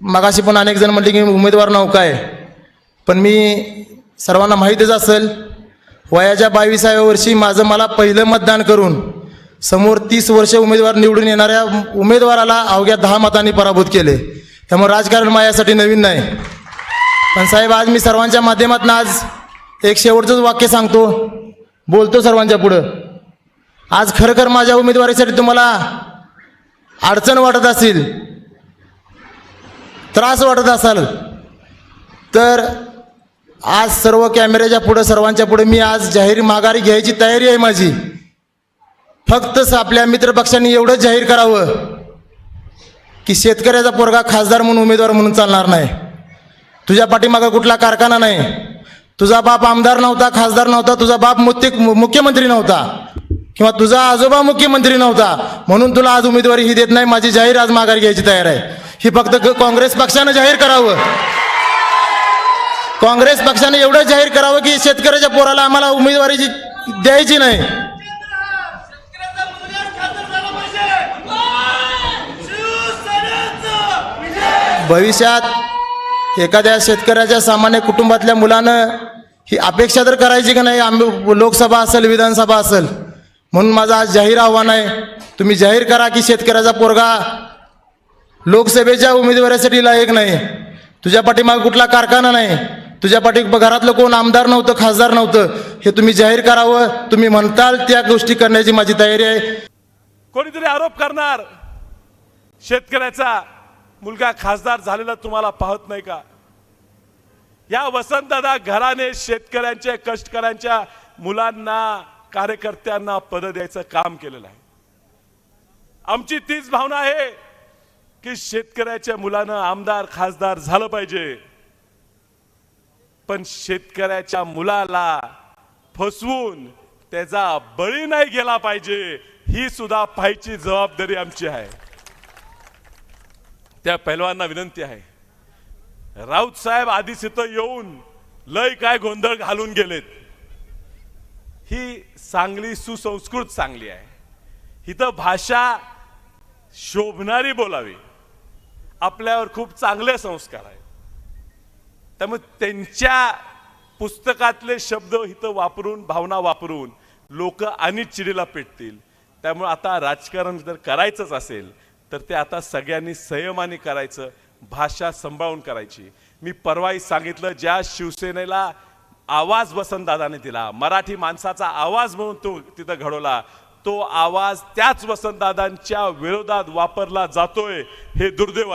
मगाशी पण अनेक जण म्हणले की उमेदवार नौका आहे पण मी सर्वांना माहीतच असेल वयाच्या बावीसाव्या वर्षी माझं मला पहिलं मतदान करून समोर तीस वर्ष उमेदवार निवडून येणाऱ्या उमेदवाराला अवघ्या दहा मतांनी पराभूत केले. त्यामुळे राजकारण माझ्यासाठी नवीन नाही. पण साहेब आज मी सर्वांच्या माध्यमातून आज एक शेवटचंच वाक्य सांगतो. बोलतो सर्वांच्या पुढं. आज खरखर माझ्या उमेदवारीसाठी तुम्हाला अडचण वाटत असेल त्रास वाटत असाल. तर आज सर्व कॅमेऱ्याच्या पुढं सर्वांच्या पुढे मी आज जाहीर माघारी घ्यायची तयारी आहे माझी. फक्त आपल्या मित्रपक्षांनी एवढंच जाहीर करावं की शेतकऱ्याचा पोरगा खासदार म्हणून उमेदवार म्हणून चालणार नाही. तुझ्या पाठीमागं कुठला कारखाना नाही. तुझा बाप आमदार नव्हता खासदार नव्हता. तुझा बाप मुत्य मुख्यमंत्री नव्हता. किंवा तुझा आजोबा मुख्यमंत्री नव्हता. म्हणून तुला आज उमेदवारी ही देत नाही. माझी जाहीर आज माघारी घ्यायची तयार आहे. ही फक्त काँग्रेस पक्षानं जाहीर करावं. काँग्रेस पक्षाने एवढं जाहीर करावं की शेतकऱ्याच्या पोराला आम्हाला उमेदवारी द्यायची नाही. भविष्यात एखाद्या शेतकऱ्याच्या सामान्य कुटुंबातल्या मुलानं ही अपेक्षा तर करायची का नाही आम्ही लोकसभा असेल विधानसभा असेल. म्हणून माझं आज जाहीर आव्हान आहे तुम्ही जाहीर करा की शेतकऱ्याचा पोरगा लोकसभेच्या उमेदवारीसाठी लायक नाही. तुझ्या पाठीमागे कुठला कारखाना नाही. तुझ्या पाठी घरातलं कोण आमदार नव्हतं खासदार नव्हतं हे तुम्ही जाहीर करावं. तुम्ही म्हणताल त्या गोष्टी करण्याची माझी तयारी आहे. कोणीतरी आरोप करणार? शेतकऱ्याचा मुलगा खासदार झालेला तुम्हाला पाहत नाही का? या वसंतदादा घराने शेतकऱ्यांच्या कष्टकऱ्यांच्या मुलांना कार्यकर्त्यांना पद द्यायचं काम केलेलं आहे. आमची तीच भावना आहे. की शेतकऱ्याच्या मुलानं आमदार खासदार झालं पाहिजे. पण शेतकऱ्याच्या मुलाला फसवून त्याचा बळी नाही गेला पाहिजे ही सुद्धा पाहायची जबाबदारी आमची आहे. त्या पैलवांना विनंती आहे. राऊत साहेब आधीच इथं येऊन लय काय गोंधळ घालून गेलेत. ही चांगली सुसंस्कृत चांगली आहे. इथं भाषा शोभणारी बोलावी. आपल्यावर खूप चांगले संस्कार आहेत. त्यामुळे त्यांच्या पुस्तकातले शब्द इथं वापरून भावना वापरून लोक आणि चिडीला पेटतील. त्यामुळे आता राजकारण जर करायचंच असेल तर ते आता सगळ्यांनी संयमाने करायचं भाषा सांभाळून करायची. मी परवाही सांगितलं ज्या शिवसेनेला आवाज वसंतदादाने दिला मराठी माणसाचा आवाज म्हणून तो तिथं घडवला तो आवाज त्याच वसंतदादांच्या विरोधात वापरला जातोय हे दुर्दैव आहे.